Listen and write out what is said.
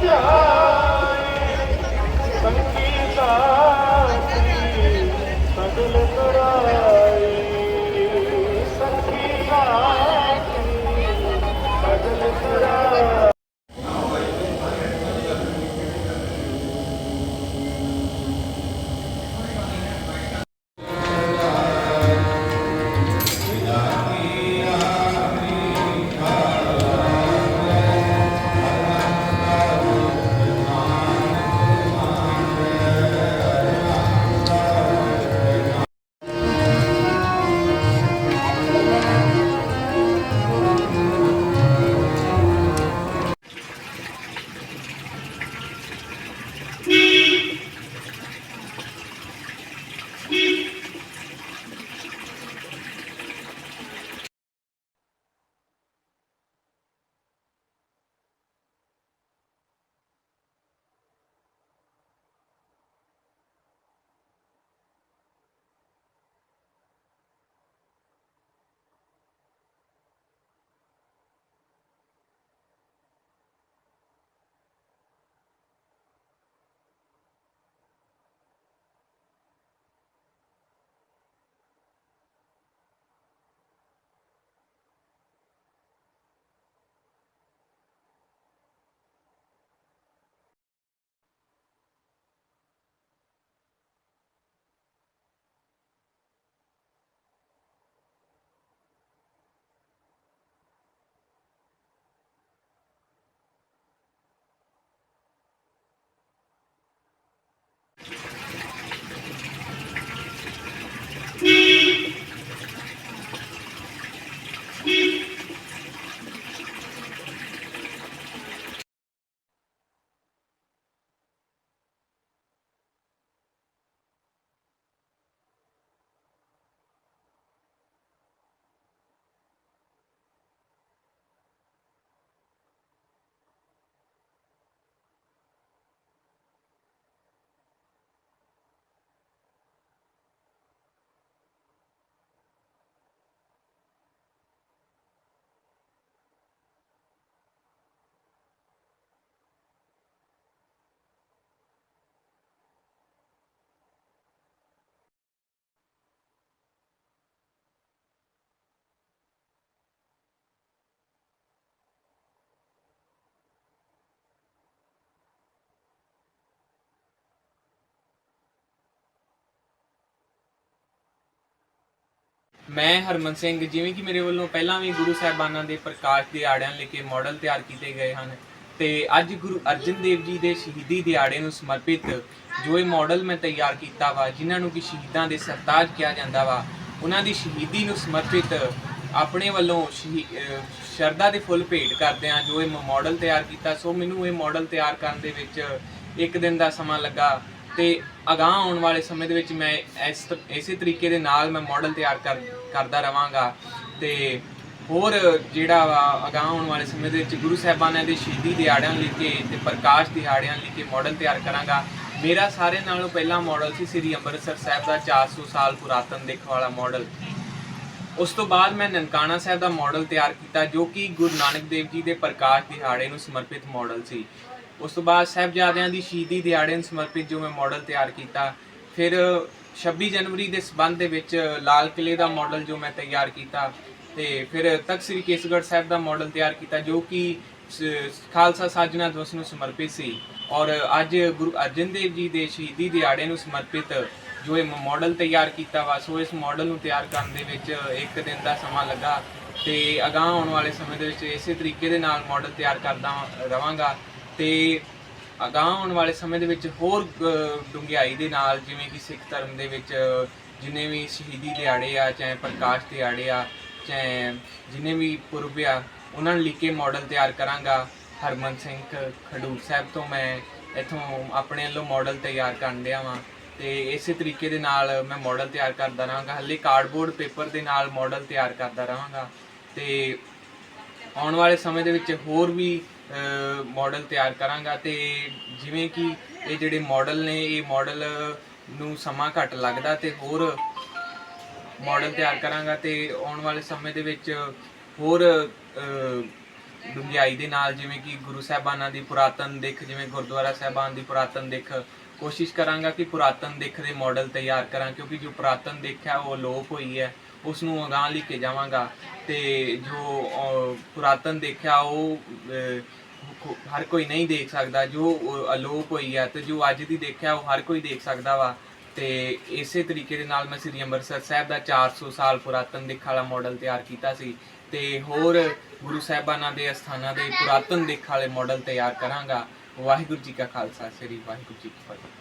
Yeah. ਮੈਂ ਹਰਮਨ ਸਿੰਘ, ਜਿਵੇਂ ਕਿ ਮੇਰੇ ਵੱਲੋਂ ਪਹਿਲਾਂ ਵੀ ਗੁਰੂ ਸਾਹਿਬਾਨਾਂ ਦੇ ਪ੍ਰਕਾਸ਼ ਦਿਹਾੜਿਆਂ ਲੈ ਕੇ ਮਾਡਲ ਤਿਆਰ ਕੀਤੇ ਗਏ ਹਨ, ਤੇ ਅੱਜ ਗੁਰੂ ਅਰਜਨ ਦੇਵ ਜੀ ਦੇ ਸ਼ਹੀਦੀ ਦਿਹਾੜੇ ਨੂੰ ਸਮਰਪਿਤ ਜੋ ਇਹ ਮਾਡਲ ਮੈਂ ਤਿਆਰ ਕੀਤਾ ਵਾ, ਜਿਨ੍ਹਾਂ ਨੂੰ ਕਿ ਸ਼ਹੀਦਾਂ ਦੇ ਸਰਤਾਜ ਕਿਹਾ ਜਾਂਦਾ ਵਾ, ਉਹਨਾਂ ਦੀ ਸ਼ਹੀਦੀ ਨੂੰ ਸਮਰਪਿਤ ਆਪਣੇ ਵੱਲੋਂ ਸ਼ਹੀ- ਸ਼ਰਧਾ ਦੇ ਫੁੱਲ ਭੇਟ ਕਰਦੇ ਆ ਜੋ ਇਹ ਮਾਡਲ ਤਿਆਰ ਕੀਤਾ। ਸੋ ਮੈਨੂੰ ਇਹ ਮਾਡਲ ਤਿਆਰ ਕਰਨ ਦੇ ਵਿੱਚ ਇੱਕ ਦਿਨ ਦਾ ਸਮਾਂ ਲੱਗਾ। ਤੇ ਅਗਾਹ ਆਉਣ ਵਾਲੇ ਸਮੇਂ ਦੇ ਵਿੱਚ ਮੈਂ ਇਸ ਇਸੇ ਤਰੀਕੇ ਦੇ ਨਾਲ ਮੈਂ ਮਾਡਲ ਤਿਆਰ ਕਰ, ਕਰਦਾ ਰਵਾਂਗਾ। ਤੇ ਹੋਰ ਜਿਹੜਾ ਵਾ ਅਗਾਹ ਆਉਣ ਵਾਲੇ ਸਮੇਂ ਦੇ ਵਿੱਚ ਗੁਰੂ ਸਾਹਿਬਾਨਾਂ ਦੇ ਸ਼ਹੀਦੀ ਦਿਹਾੜਿਆਂ ਲਈ ਕੇ ਤੇ ਪ੍ਰਕਾਸ਼ ਦਿਹਾੜਿਆਂ ਲਈ ਕੇ ਮਾਡਲ ਤਿਆਰ ਕਰਾਂਗਾ। ਮੇਰਾ ਸਾਰੇ ਨਾਲੋਂ ਪਹਿਲਾ ਮਾਡਲ ਸੀ ਸ੍ਰੀ ਅੰਮ੍ਰਿਤਸਰ ਸਾਹਿਬ ਦਾ 400 ਸਾਲ ਪੁਰਾਤਨ ਦੇਖ ਵਾਲਾ ਮਾਡਲ ਉਸ ਤੋਂ ਬਾਅਦ ਮੈਂ ਨਨਕਾਣਾ ਸਾਹਿਬ ਦਾ ਮਾਡਲ ਤਿਆਰ ਕੀਤਾ ਜੋ ਕਿ ਗੁਰੂ ਨਾਨਕ ਦੇਵ ਜੀ ਦੇ ਪ੍ਰਕਾਸ਼ ਦਿਹਾੜੇ ਨੂੰ ਸਮਰਪਿਤ ਮਾਡਲ ਸੀ। ਉਸ ਤੋਂ ਬਾਅਦ ਸਾਹਿਬਜ਼ਾਦਿਆਂ ਦੀ ਸ਼ਹੀਦੀ ਦਿਹਾੜੇ ਨੂੰ ਸਮਰਪਿਤ ਜੋ ਮੈਂ ਮਾਡਲ ਤਿਆਰ ਕੀਤਾ, ਫਿਰ 26 ਜਨਵਰੀ ਦੇ ਸਬੰਧ ਦੇ ਵਿੱਚ ਲਾਲ ਕਿਲੇ ਦਾ ਮਾਡਲ ਜੋ ਮੈਂ ਤਿਆਰ ਕੀਤਾ ਤੇ ਫਿਰ ਤਖਤ ਸ੍ਰੀ ਕੇਸਗੜ੍ਹ ਸਾਹਿਬ ਦਾ ਮਾਡਲ ਤਿਆਰ ਕੀਤਾ ਜੋ ਕਿ ਸ- ਖਾਲਸਾ ਸਾਜਣਾ ਦਿਵਸ ਨੂੰ ਸਮਰਪਿਤ ਸੀ ਔਰ ਅੱਜ ਗੁਰੂ ਅਰਜਨ ਦੇਵ ਜੀ ਦੇ ਸ਼ਹੀਦੀ ਦਿਹਾੜੇ ਨੂੰ ਸਮਰਪਿਤ ਜੋ ਇਹ ਮਾਡਲ ਤਿਆਰ ਕੀਤਾ ਵਾ, ਸੋ ਇਸ ਮਾਡਲ ਨੂੰ ਤਿਆਰ ਕਰਨ ਦੇ ਵਿੱਚ ਇੱਕ ਦਿਨ ਦਾ ਸਮਾਂ ਲੱਗਾ ਤੇ ਅਗਾਹ ਆਉਣ ਵਾਲੇ ਸਮੇਂ ਦੇ ਵਿੱਚ ਇਸੇ ਤਰੀਕੇ ਦੇ ਨਾਲ ਮਾਡਲ ਤਿਆਰ ਕਰਦਾ ਰਵਾਂਗਾ। ਤੇ ਅਗਾਹ ਆਉਣ ਵਾਲੇ ਸਮੇਂ ਦੇ ਵਿੱਚ ਹੋਰ ਅ, ਦੇ ਨਾਲ ਜਿਵੇਂ ਕਿ ਸਿੱਖ ਧਰਮ ਦੇ ਵਿੱਚ ਜਿੰਨੇ ਵੀ ਸ਼ਹੀਦੀ ਦਿਹਾੜੇ ਆ ਚਾਹੇ ਪ੍ਰਕਾਸ਼ ਦਿਹਾੜੇ ਆ ਚਾਹੇ ਜਿੰਨੇ ਵੀ ਪੁਰਬ ਆ ਉਹਨਾਂ ਨੂੰ ਲਿਖ ਕੇ ਮਾਡਲ ਤਿਆਰ ਕਰਾਂਗਾ। ਹਰਮਨ ਸਿੰਘ ਖਡੂਰ ਸਾਹਿਬ ਤੋਂ ਮੈਂ ਇਥੋਂ ਆਪਣੇ ਵੱਲੋਂ ਮਾਡਲ ਤਿਆਰ ਕਰਨ ਡਿਆ ਵਾਂ ਤੇ ਇਸੇ ਤਰੀਕੇ ਦੇ ਨਾਲ ਮੈਂ ਮਾਡਲ ਤਿਆਰ ਕਰਦਾ ਰਹਾਂਗਾ। ਹੱਲੇ ਕਾਰਡਬੋਰਡ ਪੇਪਰ ਦੇ ਨਾਲ ਮਾਡਲ ਤਿਆਰ ਕਰਦਾ ਰਹਾਂਗਾ ਤੇ ਆਉਣ ਵਾਲੇ ਸਮੇਂ ਦੇ ਵਿੱਚ ਹੋਰ ਵੀ ਮਾਡਲ ਤਿਆਰ ਕਰਾਂਗਾ ਤੇ ਜਿਵੇਂ ਕਿ ਇਹ ਜਿਹੜੇ ਮਾਡਲ ਨੇ ਇਹ ਮਾਡਲ ਨੂੰ ਸਮਾਂ ਘੱਟ ਲੱਗਦਾ ਤੇ ਹੋਰ ਮਾਡਲ ਤਿਆਰ ਕਰਾਂਗਾ ਤੇ ਆਉਣ ਵਾਲੇ ਸਮੇਂ ਦੇ ਵਿੱਚ ਹੋਰ ਅਹ, ਡੂੰਘਾਈ ਦੇ ਨਾਲ ਜਿਵੇਂ ਕਿ ਗੁਰੂ ਸਾਹਿਬਾਨਾਂ ਦੀ ਪੁਰਾਤਨ ਦਿੱਖ ਜਿਵੇਂ ਗੁਰਦੁਆਰਾ ਸਾਹਿਬਾਨ ਦੀ ਪੁਰਾਤਨ ਦਿੱਖ ਕੋਸ਼ਿਸ਼ ਕਰਾਂਗਾ ਕਿ ਪੁਰਾਤਨ ਦਿੱਖ ਦੇ ਮਾਡਲ ਤਿਆਰ ਕਰਾਂ ਕਿਉਂਕਿ ਜੋ ਪੁਰਾਤਨ ਦਿੱਖ ਹੈ ਉਹ ਅਲੋਪ ਹੋਈ ਹੈ। ਉਸ ਨੂੰ ਅਗਾਂਹ ਲੈ ਕੇ ਜਾਵਾਂਗਾ ਤੇ ਜੋ ਪੁਰਾਤਨ ਦੇਖਿਆ ਉਹ ਹਰ ਕੋਈ ਨਹੀਂ ਦੇਖ ਸਕਦਾ। ਜੋ ਅਲੋਪ ਹੋਈ ਹੈ ਤੇ ਜੋ ਅੱਜ ਦੀ ਦੇਖਿਆ ਉਹ ਹਰ ਕੋਈ ਦੇਖ ਸਕਦਾ ਵਾ। ਤੇ ਇਸੇ ਤਰੀਕੇ ਦੇ ਨਾਲ ਮੈਂ ਸ੍ਰੀ ਅੰਮ੍ਰਿਤਸਰ ਸਾਹਿਬ ਦਾ 400 ਸਾਲ ਪੁਰਾਤਨ ਦਿੱਖ ਵਾਲਾ ਮਾਡਲ ਤਿਆਰ ਕੀਤਾ ਸੀ। ਤੇ ਹੋਰ ਗੁਰੂ ਸਾਹਿਬਾਨਾਂ ਦੇ ਅਸਥਾਨਾਂ ਦੇ ਪੁਰਾਤਨ ਦਿੱਖ ਵਾਲੇ ਮਾਡਲ ਤਿਆਰ ਕਰਾਂਗਾ। ਵਾਹਿਗੁਰੂ ਜੀ ਕਾ ਖਾਲਸਾ, ਸ੍ਰੀ ਵਾਹਿਗੁਰੂ ਜੀ ਕੀ ਫਤਿਹ।